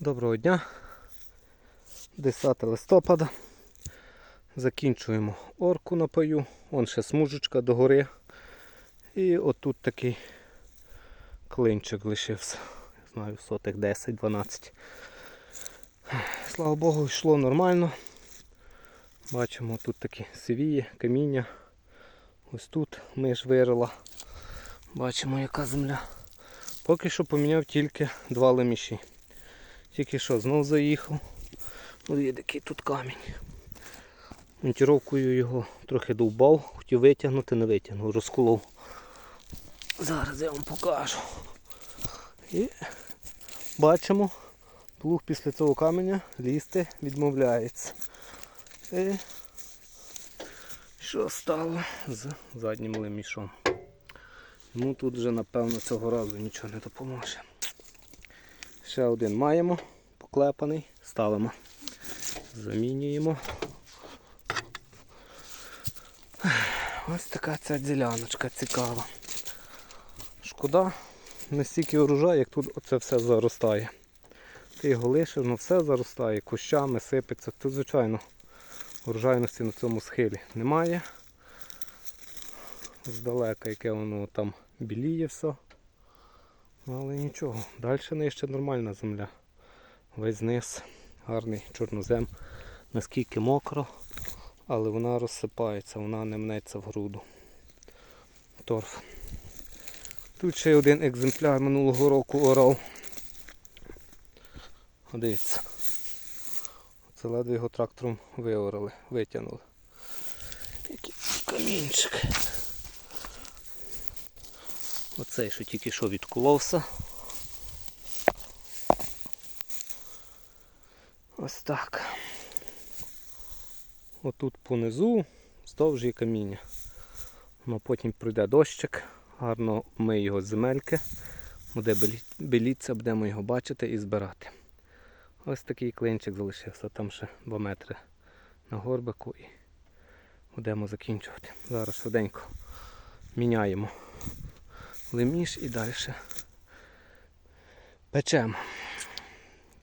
Доброго дня. 10 листопада. Закінчуємо орку на паю. Вон ще смужечка догори. І отут такий клинчик лишився. Знаю, сотих 10-12. Слава Богу, йшло нормально. Бачимо, тут такі сивії, каміння. Ось тут миш вирила. Бачимо, яка земля. Поки що поміняв тільки два леміші. Тільки що знов заїхав. Ось є такий тут камінь. Монтіровкою його трохи довбав, хотів витягнути, не витягнув, розколов. Зараз я вам покажу. І бачимо, плуг після цього каменя лізти відмовляється. І що стало з заднім лемішом? Ну тут вже напевно цього разу нічого не допоможе. Ще один маємо, поклепаний, ставимо. Замінюємо. Ось така ця діляночка цікава. Шкода, настільки урожай, як тут оце все заростає. Ти його лишив, ну все заростає, кущами сипеться. Тут, звичайно, урожайності на цьому схилі немає. Здалека, яке воно там біліє все. Але нічого, далі нижче нормальна земля. Весь низ, гарний чорнозем, наскільки мокро, але вона розсипається, вона не мнеться в груду. Торф. Тут ще один екземпляр минулого року орав. Дивіться. Це ледве його трактором виорали, витягнули. Який камінчик. Оцей, що тільки що відколовся. Ось так. Отут понизу вздовж є каміння. Ну, потім пройде дощик, гарно ми його земельки, буде беліться, будемо його бачити і збирати. Ось такий клинчик залишився, там ще 2 метри на горбику і будемо закінчувати. Зараз швиденько міняємо леміш і далі печемо.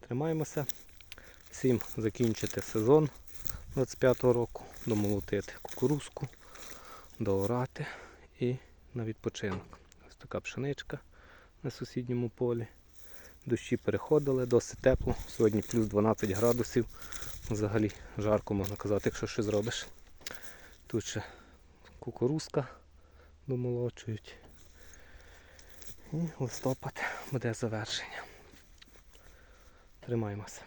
Тримаємося. Всім закінчити сезон 25-го року, домолотити кукурузку, доорати і на відпочинок. Ось така пшеничка на сусідньому полі. Дощі переходили, досить тепло. Сьогодні плюс 12 градусів. Взагалі жарко можна казати, якщо щось зробиш. Тут ще кукурузка домолочують. І листопад буде завершення. Тримаємося.